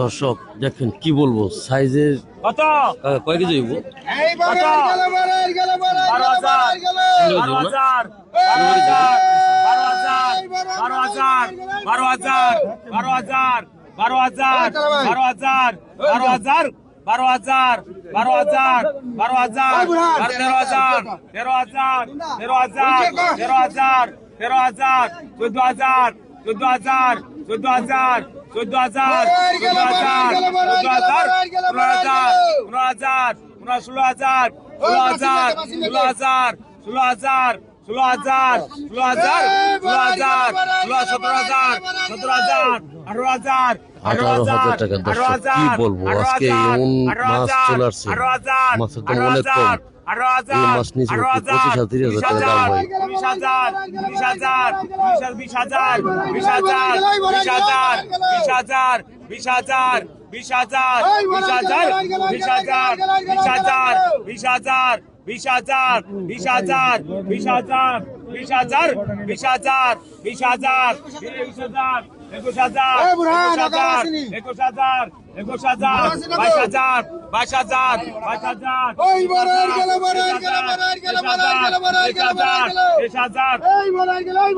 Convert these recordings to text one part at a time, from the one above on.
দর্শক দেখেন কি বলব সাইজের কয় কেজি হইব? বারো হাজার। বারো হাজার। বারো হাজার। বারো হাজার। বারো হাজার। বারো হাজার। তেরো হাজার। তেরো হাজার। তেরো হাজার। তেরো হাজার। তেরো হাজার। চোদ্দ হাজার। চোদ্দ হাজার। চোদ্দ হাজার। চোদ্দ হাজার চোদ্দ হাজার চোদ্দ হাজার পনেরো হাজার পনেরো হাজার পনেরো ষোলো হাজার ষোলো হাজার ষোলো হাজার ষোলো হাজার ষোলো হাজার ষোলো হাজার ষোলো হাজার ষোলো সতেরো হাজার সতেরো হাজার আঠারো হাজার আঠারো হাজার টাকা দর্শক কি বলব আজকে এমন মাছ চলে আসছে মাছের দাম অনেক কম এই মাছ নিচে পঁচিশ হাজার তিরিশ হাজার টাকা দাম হয় বিশ হাজার বিশ হাজার বিশ হাজার বিশ হাজার বিশ হাজার বিশ হাজার বিশ হাজার বিশ হাজার বিশ হাজার বিশ হাজার বিশ হাজার বিশ হাজার বিশ হাজার বিশ হাজার বিশ হাজার বিশ হাজার বিশ হাজার বিশ হাজার বিশ হাজার একুশ হাজার একুশ হাজার একুশ হাজার একুশ হাজার বাইশ হাজার বাইশ হাজার বাইশ হাজার তেইশ হাজার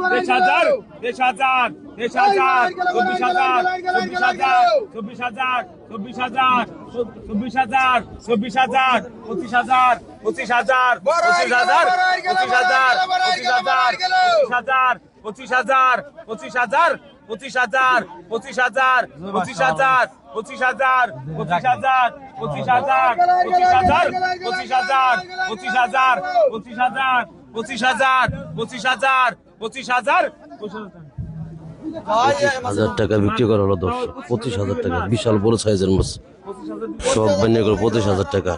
তেইশ হাজার তেইশ হাজার তেইশ হাজার চব্বিশ হাজার চব্বিশ হাজার চব্বিশ হাজার চব্বিশ হাজার চব্বিশ হাজার চব্বিশ হাজার পঁচিশ হাজার পঁচিশ হাজার পঁচিশ হাজার পঁচিশ হাজার হাজার পঁচিশ হাজার পঁচিশ হাজার পঁচিশ হাজার পঁচিশ হাজার পঁচিশ হাজার পঁচিশ হাজার পঁচিশ হাজার পঁচিশ হাজার পঁচিশ হাজার পঁচিশ হাজার পঁচিশ হাজার পঁচিশ হাজার পঁচিশ হাজার পঁচিশ হাজার পঁচিশ হাজার হাজার টাকা বিক্রি করা হলো দর্শক পঁচিশ হাজার টাকা বিশাল বড় সাইজের মাছ সব বানিয়ে করে পঁচিশ হাজার টাকা